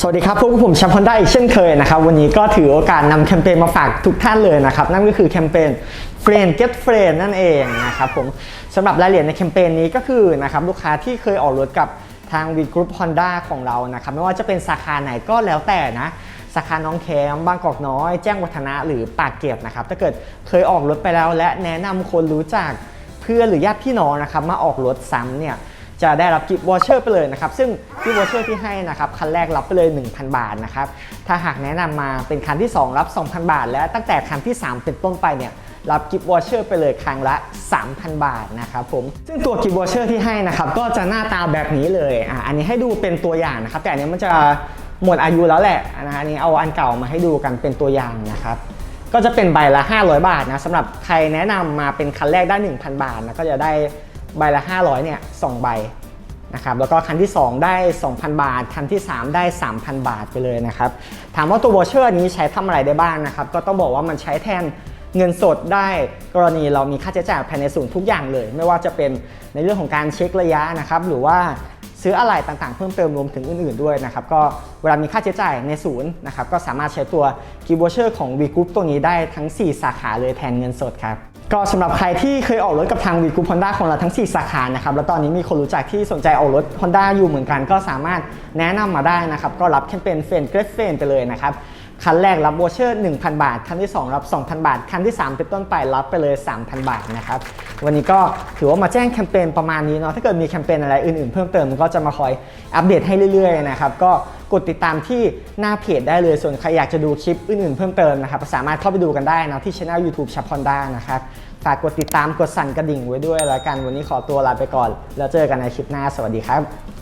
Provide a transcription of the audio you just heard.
สวัสดีครับพวกผมแชมป์ฮอนด้าอีกเช่นเคยนะครับ วันนี้ก็ถือโอกาสนำแคมเปญมาฝากทุกท่านเลยนะครับ นั่นก็คือแคมเปญ Friend Get Friend นั่นเองนะครับผมสำหรับรายละเอียดในแคมเปญนี้ก็คือนะครับลูกค้าที่เคยออกรถกับทาง V Group Honda ของเรานะครับ ไม่ว่าจะเป็นสาขาไหนก็แล้วแต่นะสาขาน้องแคมบางกอกน้อย แจ้งวัฒนะหรือปากเกร็ดนะครับถ้าเกิดเคยออกรถไปแล้วและแนะนำคนรู้จักเพื่อนหรือญาติพี่น้องนะครับมาออกรถซ้ำเนี่ย จะได้รับกิฟต์วอเชอร์ไปเลยนะครับ ซึ่งกิฟต์วอเชอร์ที่ให้นะครับ คันแรกรับไปเลย 1,000 บาทนะครับ ถ้าหากแนะนำมาเป็นคันที่ 2 รับ 2,000 บาท และตั้งแต่คันที่ 3 เป็นต้นไปเนี่ยรับกิฟต์วอเชอร์ไปเลยครั้งละ 3,000 บาทนะครับผม ซึ่งตัวกิฟต์วอเชอร์ที่ให้นะครับก็จะหน้าตาแบบนี้เลยอะอันนี้ให้ดูเป็นตัวอย่างนะครับ แต่อันนี้มันจะหมดอายุแล้วแหละนะฮะอันนี้เอาอันเก่ามาให้ดูกันเป็นตัวอย่างนะครับก็จะเป็นใบละ 500 บาทนะสำหรับใครแนะนำมาเป็นคันแรกได้ 1,000 บาทนะก็จะได้ ใบละ 500เนี่ยสองใบนะครับแล้วก็คันที่ 2 ได้ 2,000 บาท คันที่ 3 ได้ 3,000 บาทไปเลยนะครับถามว่าตัววอเชอร์นี้ใช้ทำอะไรได้บ้างนะครับก็ต้องบอกว่ามันใช้แทนเงินสดได้กรณีเรามีค่าใช้จ่ายภายในศูนย์ทุกอย่างเลย ไม่ว่าจะเป็นในเรื่องของการเช็คระยะนะครับหรือว่าซื้ออะไรต่างๆ เพิ่มเติมรวมถึงอื่น ๆ ด้วยนะครับก็เวลามีค่าใช้จ่ายในศูนย์นะครับก็สามารถใช้ตัวกิฟต์วอเชอร์ของ V Group ตัวนี้ได้ทั้ง 4 สาขาเลยแทนเงินสดครับ ก็สำหรับใครที่เคยออกรถกับทางวีกูฮอนด้าของเราทั้ง 4 สาขานะครับแล้วตอนนี้มีคนรู้จักที่สนใจออกรถ Honda อยู่เหมือนกันก็สามารถแนะนำมาได้นะครับ ก็รับแคมเปญเฟนเกรดเฟนไปเลยนะครับ คันแรกรับวอเชอร์1,000 บาท คันที่ 2 รับ 2,000 บาท คันที่ 3 เป็นต้นไปรับไปเลย 3,000 บาทนะครับ วันนี้ก็ถือว่ามาแจ้งแคมเปญประมาณนี้เนาะ ถ้าเกิดมีแคมเปญอะไรอื่นๆ เพิ่มเติมก็จะมาคอยอัปเดตให้เรื่อยๆนะครับ ก็กดติดตามที่หน้าเพจได้เลย ส่วนใครอยากจะดูคลิปอื่นๆ เพิ่มเติมนะครับ สามารถเข้าไปดูกันได้นะที่ช่อง YouTube ชัพพอนด้านะครับ ฝากกดติดตาม กดสั่นกระดิ่งไว้ด้วยแล้วกัน วันนี้ขอตัวลาไปก่อน แล้วเจอกันในคลิปหน้า สวัสดีครับ